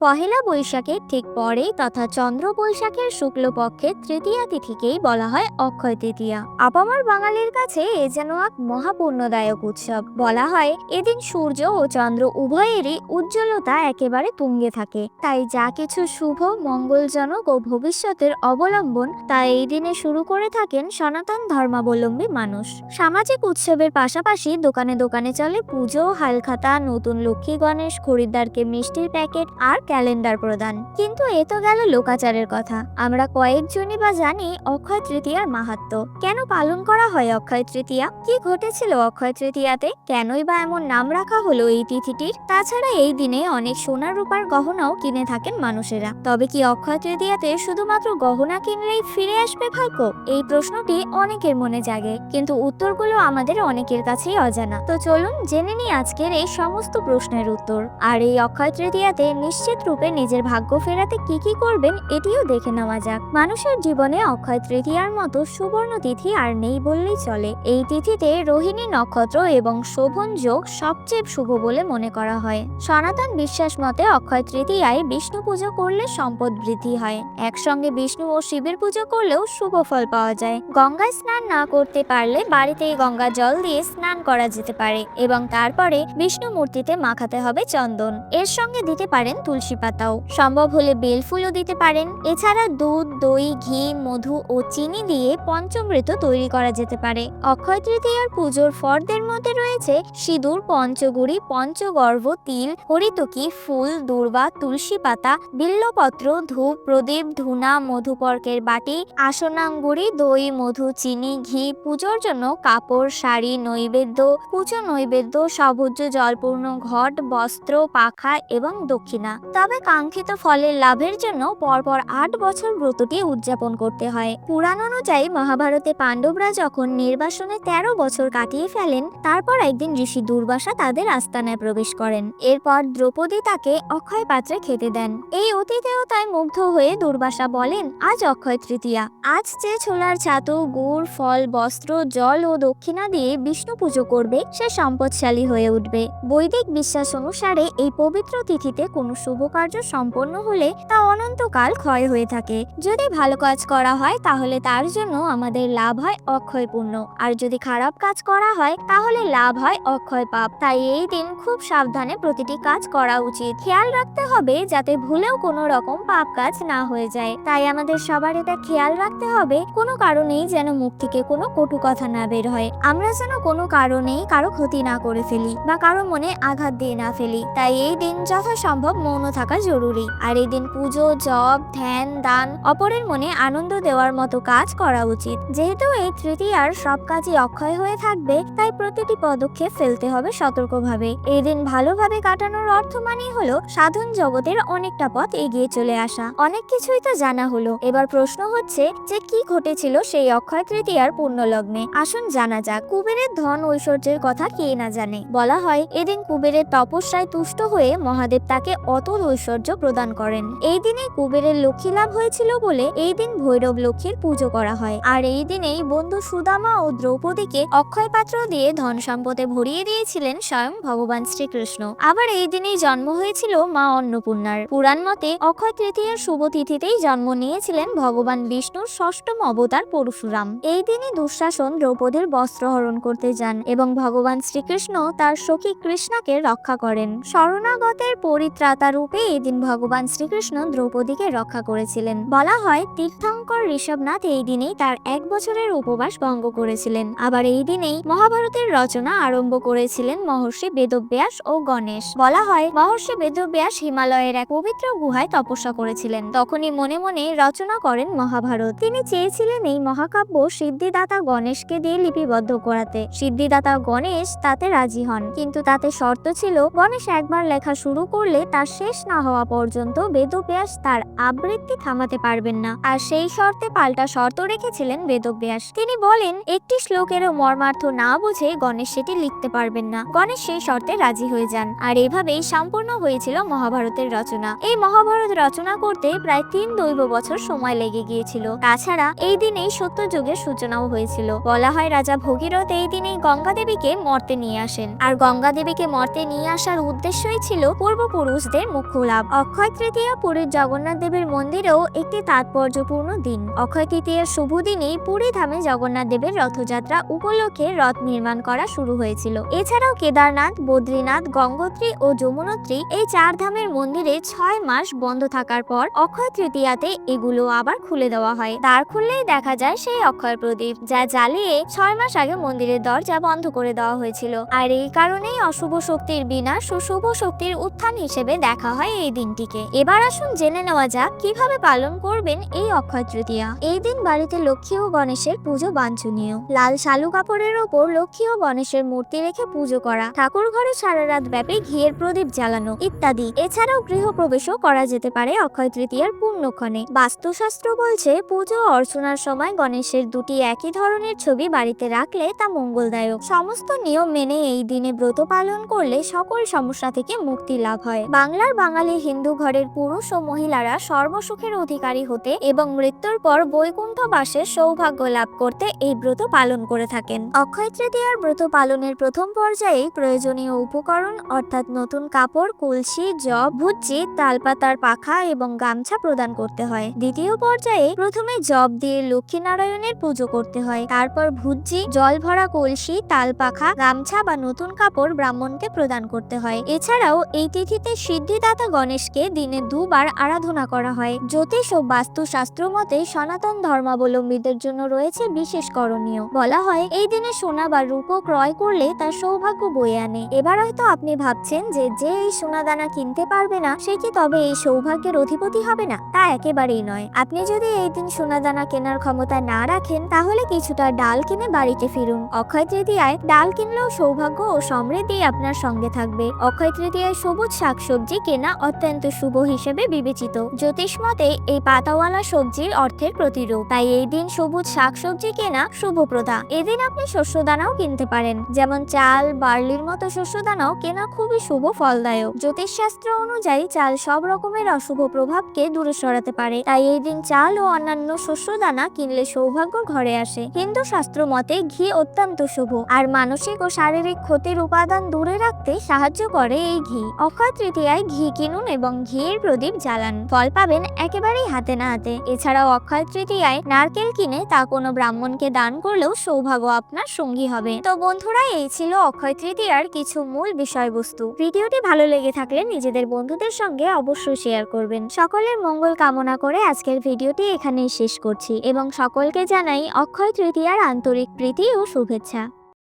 পহেলা বৈশাখের ঠিক পরেই তথা চন্দ্র বৈশাখের শুক্লপক্ষের তৃতীয়া তিথিকেই বলা হয় অক্ষয় তৃতীয়া। আপামার বাঙালির কাছে এ যেন এক মহাপূর্ণদায়ক উৎসব। বলা হয়, এদিন সূর্য ও চন্দ্র উভয়েরই উজ্জ্বলতা একেবারে তুঙ্গে থাকে। তাই যা কিছু শুভ, মঙ্গলজনক ও ভবিষ্যতের অবলম্বন, তা এই দিনে শুরু করে থাকেন সনাতন ধর্মাবলম্বী মানুষ। সামাজিক উৎসবের পাশাপাশি দোকানে দোকানে চলে পুজো, হালখাতা, নতুন লক্ষ্মী গণেশ, খরিদ্দারকে মিষ্টির প্যাকেট আর ক্যালেন্ডার প্রদান। কিন্তু এ তো গেল লোকাচারের কথা। আমরা কয়েকজনই বা জানি অক্ষয় তৃতীয়ার মাহাত্ম। কেন পালন করা হয় অক্ষয় তৃতীয়া? কি ঘটেছিল অক্ষয় তৃতীয়াতে? কেনই বা এমন নাম রাখা হলো এই তিথিটির? তাছাড়া এই দিনে অনেক সোনার রূপার গহনাও কিনে থাকেন মানুষেরা। তবে কি অক্ষয় তৃতীয়াতে শুধুমাত্র গহনা কিনলেই ফিরে আসবে ভাগ্য? এই প্রশ্নটি অনেকের মনে জাগে, কিন্তু উত্তরগুলো আমাদের অনেকের কাছেই অজানা। তো চলুন জেনে নিই আজকের এই সমস্ত প্রশ্নের উত্তর। আর এই অক্ষয় তৃতীয়াতে নিশ্চিত রূপে নিজের ভাগ্য ফেরাতে কি কি করবেন এটিও দেখে নেওয়া যাক। মানুষের জীবনে অক্ষয় তৃতীয়ার মতো সুবর্ণ তিথি আর নেই বললেই চলে। এই তিথিতে রোহিণী নক্ষত্র এবং শোভন যোগ সবচেয়ে শুভ বলে মনে করা হয়। সনাতন বিশ্বাস মতে অক্ষয় তৃতীয়ায় বিষ্ণু পুজো করলে সম্পদ বৃদ্ধি হয়। একসঙ্গে বিষ্ণু ও শিবের পুজো করলেও শুভ ফল পাওয়া যায়। গঙ্গায় স্নান না করতে পারলে বাড়িতেই গঙ্গা জল দিয়ে স্নান করা যেতে পারে এবং তারপরে বিষ্ণু মূর্তিতে মাখাতে হবে চন্দন। এর সঙ্গে দিতে পারেন তুলসী পাতাও সম্ভব হলে বেলফুলও দিতে পারেন। এছাড়া দুধ, দই, ঘি, মধু ও চিনি দিয়ে পঞ্চমৃত তৈরি করা যেতে পারে। অক্ষয় তৃতীয়ার পুজোর ফর্দের মধ্যে রয়েছে সিঁদুর, পঞ্চগুড়ি, পঞ্চগর্ভ, তিল, হরিতকি, ফুল, দূর্বা, তুলসী পাতা, বিল্লপত্র, ধূপ, প্রদীপ, ধুনা, মধুপর্কের বাটি, আসনাঙ্গুড়ি, দই, মধু, চিনি, ঘি, পুজোর জন্য কাপড়, শাড়ি, নৈবেদ্য, পুজো নৈবেদ্য সভোজ্য জলপূর্ণ ঘট, বস্ত্র, পাখা এবং দক্ষিণা। তবে কাঙ্ক্ষিত ফলের লাভের জন্য পরপর আট বছর ব্রতটি উদযাপন করতে হয়। পুরাণ অনুযায়ী মহাভারতে পাণ্ডবরা যখন নির্বাসনে তেরো বছর কাটিয়ে ফেলেন, তারপর একদিন ঋষি দুর্বাসা তাদের আস্তানায় প্রবেশ করেন। এরপর দ্রৌপদী তাকে অক্ষয় পাত্রে খেতে দেন। এই অতিথেয়তায় মুগ্ধ হয়ে দুর্বাসা বলেন, আজ অক্ষয় তৃতীয়া। আজ যে ছোলার ছাতু, গুড়, ফল, বস্ত্র, জল ও দক্ষিণা দিয়ে বিষ্ণু পুজো করবে, সে সম্পদশালী হয়ে উঠবে। বৈদিক বিশ্বাস অনুসারে এই পবিত্র তিথিতে কোনো শুভ কার্য সম্পন্ন হলে তা অনন্তকাল ক্ষয় হয়ে থাকে। যদি ভালো কাজ করা হয়, তাহলে তার জন্য আমাদের লাভ হয় অক্ষয় পুণ্য আর যদি খারাপ কাজ করা হয়, তাহলে লাভ হয় অক্ষয় পাপ তাই এই দিন খুব সাবধানে প্রতিটি কাজ করা উচিত। খেয়াল রাখতে হবে যাতে ভুলেও কোনো রকম পাপ কাজ না হয়ে যায়। তাই আমাদের সবার এটা খেয়াল রাখতে হবে, কোনো কারণেই যেন মুখ থেকে কোনো কটু কথা না বের হয়। আমরা যেন কোনো কারণেই কারও ক্ষতি না করে ফেলি বা কারও মনে আঘাত দিয়ে না ফেলি। তাই এই দিন যথাসম্ভব মৌন থাকা জরুরি। আর এই দিন পুজো জব ধ্যান, দান, অপরের মনে আনন্দ দেওয়ার মতো কাজ করা উচিত। যেহেতু এই তৃতীয়ার সব কাজই অক্ষয় হয়ে থাকবে, তাই প্রতিটি পদক্ষেপ ফেলতে হবে সতর্কভাবে। এই দিন ভালোভাবে কাটানোর অর্থ মানেই হলো সাধন জগতের অনেকটা পথ এগিয়ে চলে আসা। অনেক কিছুই তো জানা হলো। এবার প্রশ্ন হচ্ছে যে কি ঘটেছিল সেই অক্ষয় তৃতীয়ার পূর্ণ লগ্নে আসুন জানা যাক, কুবেরের ধন ঐশ্বর্যের কথা কে না জানে? বলা হয়, এদিন কুবেরের তপস্যায় তুষ্ট হয়ে মহাদেব তাকে অতুল ঐশ্বর্য প্রদান করেন। এই দিনে কুবেরের লক্ষ্মী লাভ হয়েছিল বলে এই দিন ভৈরব লক্ষ্মীর পুজো করা হয়। আর এই দিনেই বন্ধু সুদামা ও দ্রৌপদীকে অক্ষয় পাত্র দিয়ে ধন সম্পদে ভরিয়ে দিয়েছিলেন স্বয়ং ভগবান শ্রীকৃষ্ণ। আবার এই দিনেই জন্ম হয়েছিল মা অন্নপূর্ণার। পুরাণ মতে অক্ষয় তৃতীয়ার শুভ তিথিতেই জন্ম নিয়েছিলেন ভগবান বিষ্ণুর ষষ্ঠম অবতার পরশুরাম। এই দিনই দুঃশাসন দ্রৌপদীর বস্ত্রহরণ করতে যান এবং ভগবান শ্রীকৃষ্ণ তার সখী কৃষ্ণাকে রক্ষা করেন। শরণাগতের পরিত্রাতা রূপে এই দিন ভগবান শ্রীকৃষ্ণ দ্রৌপদীকে রক্ষা করেছিলেন। বলা হয়, তীর্থঙ্কর ঋষভনাথ এই দিনেই তার এক বছরের উপবাস ভঙ্গ করেছিলেন। আবার এই দিনেই মহাভারতের রচনা আরম্ভ করেছিলেন মহর্ষি বেদব্যাস ও গণেশ। বলা হয়, মহর্ষি বেদব্যাস হিমালয়ের এক পবিত্র গুহায় তপস্যা করেছিলেন। তখনই মনে মনে রচনা করেন মহাভারত। তিনি চেয়েছিলেন এই মহাকাব্য সিদ্ধিদাতা গণেশকে দিয়ে লিপিবদ্ধ করাতে। সিদ্ধিদাতা গণেশ তাতে রাজি হন, কিন্তু তাতে শর্ত ছিল, গণেশ একবার লেখা শুরু করলে তার শেষ না হওয়া পর্যন্ত বেদব্যাস তার আবৃত্তি থামাতে পারবেন না। আর সেই শর্তে পাল্টা শর্ত রেখেছিলেন বেদব্যাস তিনি বলেন, একটি শ্লোকেরও মর্মার্থ না বুঝে গণেশ সেটি লিখতে পারবেন না। গণেশ সেই শর্তে রাজি হয়ে যান। আর এভাবেই সম্পূর্ণ হয়েছিল মহাভারতের রচনা। এই মহাভারত রচনা করতে প্রায় তিন দৈব বছর সময় লেগে গিয়েছিল। তাছাড়া এই দিনেই সত্য যুগের সূচনাও হয়েছিল। বলা হয়, রাজা ভগীরথ এই দিনেই গঙ্গা দেবীকে মর্তে নিয়ে আসেন। আর গঙ্গা দেবীকে মর্তে নিয়ে আসার উদ্দেশ্যই ছিল পূর্বপুরুষদের মুখ লাভ অক্ষয় তৃতীয়া পুরীর জগন্নাথ দেবের মন্দিরেও একটি তাৎপর্যপূর্ণ দিন। অক্ষয় তৃতীয়ার শুভ দিনেই পুরী ধামে জগন্নাথ দেবের রথযাত্রা উপলক্ষে রথ নির্মাণ করা শুরু হয়েছিল। এছাড়াও কেদারনাথ, বদ্রীনাথ, গঙ্গোত্রী ও যমুনোত্রী এই চার ধামের মন্দিরে ছয় মাস বন্ধ থাকার পর অক্ষয় তৃতীয়াতে এগুলো আবার খুলে দেওয়া হয়। দ্বার খুললেই দেখা যায় সেই অক্ষয় প্রদীপ, যা জ্বালিয়ে ছয় মাস আগে মন্দিরের দরজা বন্ধ করে দেওয়া হয়েছিল। আর এই কারণেই অশুভ শক্তির বিনাশ ও শুভ শক্তির উত্থান হিসেবে দেখা হয় এই দিনটিকে। এবার আসুন জেনে নেওয়া যাক কীভাবে পালন করবেন এই অক্ষয় তৃতীয়া। এই দিন বাড়িতে লক্ষ্মী ও গণেশের পুজো বাঞ্ছনীয়। লাল শালু কাপড়ের ওপর লক্ষ্মী ও গণেশের মূর্তি রেখে পুজো করা ঠাকুর ঘরে সারা রাত ব্যাপী ঘিয়ের প্রদীপ জ্বালানো ইত্যাদি। এছাড়াও গৃহ গৃহপ্রবেশও করা যেতে পারে অক্ষয় তৃতীয়ার পূর্ণক্ষণে বাস্তুশাস্ত্র বলছে পুজো অর্চনার সময় গণেশের দুটি একই ধরনের ছবি বাড়িতে রাখলে তা মঙ্গলদায়ক। সমস্ত নিয়ম মেনে এই দিনে ব্রত পালন করলে সকল সমস্যা থেকে মুক্তি লাভ হয়। বাংলার বাঙালি হিন্দু ঘরের পুরুষ ও মহিলারা সর্বসুখের অধিকারী হতে এবং মৃত্যুর পর বৈকুণ্ঠ বাসের সৌভাগ্য লাভ করতে এই ব্রত পালন করে থাকেন। অক্ষয় তৃতীয়ার ব্রত পালনের প্রথম পর্যায়ে প্রয়োজনীয় উপকরণ, অর্থাৎ নতুন কাপড়, কলসি, জব ভুজ্জি তালপাতার পাখা এবং গামছা প্রদান করতে হয়। দ্বিতীয় পর্যায়ে প্রথমে জব দিয়ে লক্ষ্মীনারায়ণের পুজো করতে হয়। তারপর ভুজ্জি জল ভরা কলসি, তালপাখা, গামছা বা নতুন কাপড় ব্রাহ্মণকে প্রদান করতে হয়। এছাড়াও এই তিথিতে সিদ্ধিদাতা গণেশকে দিনে দুবার আরাধনা করা হয়। জ্যোতিষ ও বাস্তুশাস্ত্র মতে সনাতন ধর্মাবলম্বীদের জন্য রয়েছে বিশেষ করণীয়। বলা হয়, এই দিনে সোনা বা রূপো ক্রয় করলে তার সৌভাগ্য বয়ে আনে। এবার হয়তো আপনি ভাবছেন যে যে এই সোনাদানা কিনতে পারবে না, সে কি তবে এই সৌভাগ্যের অধিপতি হবে না? তা একেবারেই নয়। আপনি যদি এই দিন সোনাদানা কেনার ক্ষমতা না রাখেন, তাহলে কিছুটা ডাল কিনে বাড়িতে ফিরুন। অক্ষয় তৃতীয়ায় ডাল কিনলেও সৌভাগ্য ও সমৃদ্ধি আপনার সঙ্গে থাকবে। অক্ষয় তৃতীয়ায় সবুজ শাকসবজি কেনা অত্যন্ত শুভ হিসেবে বিবেচিত। জ্যোতিষ মতে, এই পাতাওয়ালা সবজির অর্থের প্রতিরূপ। তাই এই দিন সবুজ শাকসবজি কেনা শুভপ্রদা। এদিন আপনি শস্যদানাও কিনতে পারেন। যেমন চাল, বার্লির মতো শস্যদানাও কেনা খুবই শুভ ফলদায়ক। জ্যোতিষশাস্ত্র অনুযায়ী চাল সব রকমের অশুভ প্রভাবকে দূরে সরাতে পারে। তাই এই দিন চাল ও অন্যান্য শস্য দানা কিনলে সৌভাগ্য ঘরে আসে। হিন্দু শাস্ত্র মতে, ঘি অত্যন্ত শুভ। আর মানসিক ও শারীরিক ক্ষতির উপাদান দূরে রাখতে সাহায্য করে এই ঘি। অক্ষয় তৃতীয়ায় ঘি কিনুন এবং ঘিয়ের প্রদীপ জ্বালান। ফল পাবেন একেবারেই হাতে না হাতে। এছাড়াও অক্ষয় তৃতীয়ায় নারকেল কিনে তা কোনো ব্রাহ্মণকে দান করলেও সৌভাগ্য আপনার সঙ্গী হবে। তো বন্ধুরা, এই ছিল অক্ষয় তৃতীয়ার কিছু মূল বিষয়বস্তু। ভিডিওটি ভালো লেগে থাকলে নিজেদের বন্ধুদের সঙ্গে অবশ্যই শেয়ার করবেন। সকলের মঙ্গল কামনা করে আজকের ভিডিওটি এখানেই শেষ করছি এবং সকলকে জানাই অক্ষয় তৃতীয়ার আন্তরিক প্রীতি ও শুভেচ্ছা।